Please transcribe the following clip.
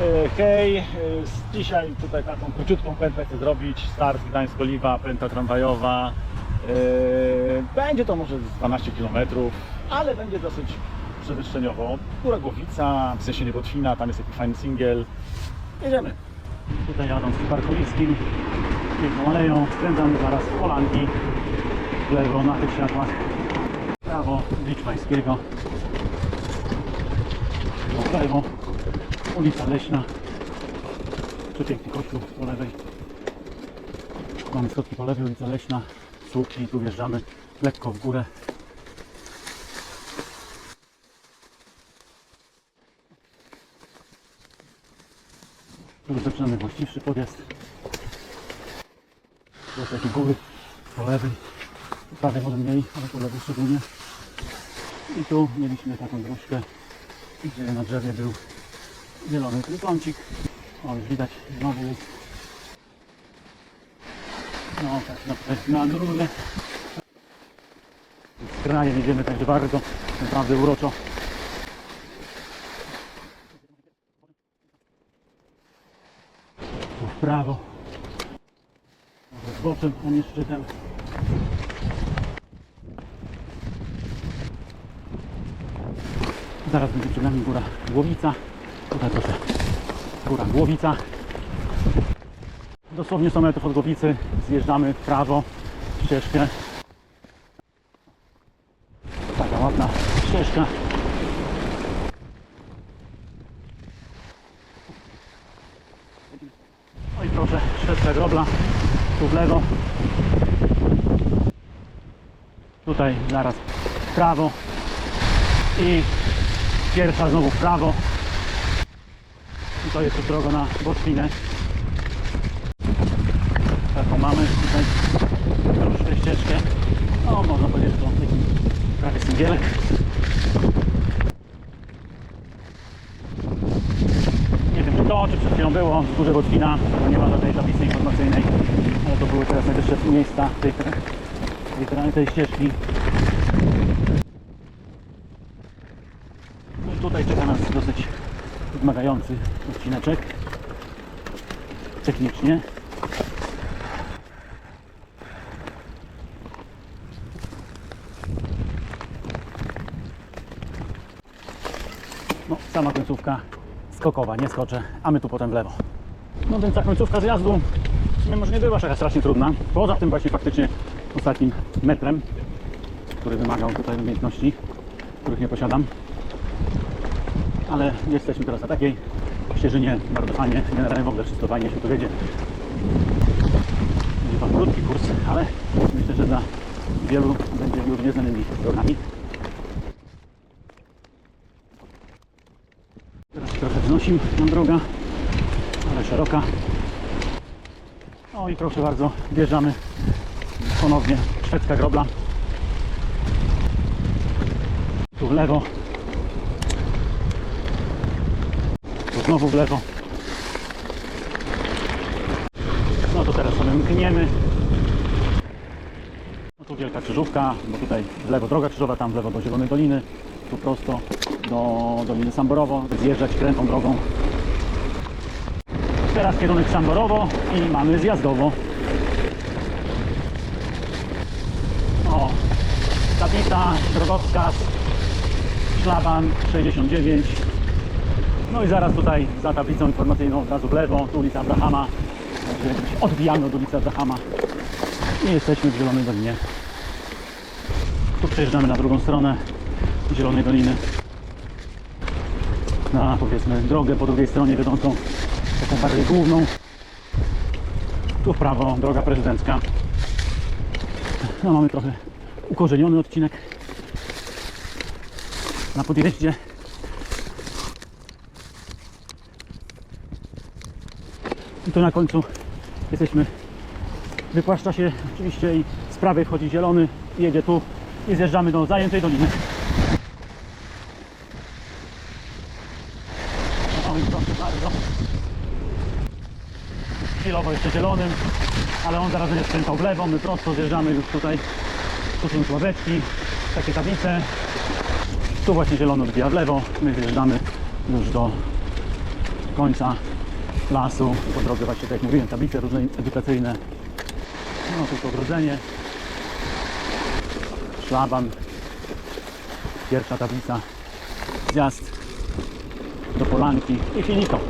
E, Hej, e, z- dzisiaj tutaj taką króciutką pętlę chcę zrobić. Start Gdańsk-Oliwa, pętla tramwajowa. E, Będzie to może z 12 km, ale będzie dosyć przewyższeniowo. Góra Głowica, w sensie Niebotwina, tam jest taki fajny singiel. Jedziemy. Tutaj jadąc Parkowickim, piękną aleją, skręcamy zaraz Polanki, w lewo na tych światłach, prawo Liczmańskiego, w lewo ulica Leśna, przepiękny kościół po lewej, mamy schodki po lewej, ulica Leśna, słupki i tu wjeżdżamy lekko w górę. Tu zaczynamy właściwszy podjazd. Tu jest takie góry po lewej, po prawej może mniej, ale po lewej szczególnie. I tu mieliśmy taką dróżkę, gdzie na drzewie był zielony trójkącik. O, już widać, znowu jest. No tak, na, na drugę. Z krajem idziemy także bardzo, naprawdę uroczo. Tu w prawo. Z boczem, a nie szczytem. Zaraz będzie przed nami góra Głowica. Tutaj proszę. Góra Głowica. Dosłownie 100 metrów od Głowicy zjeżdżamy w prawo ścieżkę. Taka ładna ścieżka. No i proszę, ścieżka grobla. Tu w lewo. Tutaj zaraz w prawo. I pierwsza znowu w prawo. To jest droga na Boczwinę. Taką mamy tutaj troszkę ścieżkę. No można powiedzieć, że to taki prawie singielek. Nie wiem czy to, czy przed chwilą było wzgórze Boczwina, bo nie ma żadnej tablicy informacyjnej. Ale to były teraz najwyższe miejsca tej, tej, tej ścieżki. No i tutaj czeka nas dosyć wymagający odcineczek. Technicznie. No, sama końcówka skokowa, nie skoczę, a my tu potem w lewo. No więc ta końcówka zjazdu w sumie może nie była taka strasznie trudna. Poza tym właśnie faktycznie ostatnim metrem, który wymagał tutaj umiejętności, których nie posiadam ale jesteśmy teraz na takiej ścieżynie, bardzo fajnie, generalnie w ogóle wszystko fajnie się tu wiedzie. Będzie to krótki kurs, ale myślę, że dla wielu będzie już nieznanymi drogami. Teraz trochę wznosi nam droga, ale szeroka. O i proszę bardzo, wjeżdżamy ponownie szwedzka grobla. Tu w lewo Tu znowu w lewo. No to teraz sobie mkniemy. No tu wielka krzyżówka, bo tutaj w lewo droga krzyżowa, tam w lewo do Zielonej Doliny, tu prosto do Doliny Samborowo, zjeżdżać krętą drogą. Teraz kierunek Samborowo i mamy zjazdowo. O, tablica, drogowskaz, szlaban 69. No i zaraz tutaj za tablicą informacyjną od razu w lewo, tu ulica Abrahama. Odbijamy od ulicy Abrahama i jesteśmy w Zielonej Dolinie. Tu przejeżdżamy na drugą stronę Zielonej Doliny. Na powiedzmy drogę po drugiej stronie wiodącą taką bardziej główną. Tu w prawo droga prezydencka. No mamy trochę ukorzeniony odcinek na podjeździe. I tu na końcu jesteśmy. Wypłaszcza się oczywiście i z prawej wchodzi zielony, jedzie tu i zjeżdżamy do zajętej doliny. O i proszę bardzo. Chwilowo jeszcze zielonym, ale on zaraz będzie skręcał w lewo, my prosto zjeżdżamy już tutaj. Tu są już ławeczki, takie tablice. Tu właśnie zielony odbija w lewo, my zjeżdżamy już do końca lasu. Po drodze właśnie, tak jak mówiłem, tablice różne edukacyjne. No tylko ogrodzenie. Szlaban. Pierwsza tablica. Zjazd do Polanki i finito.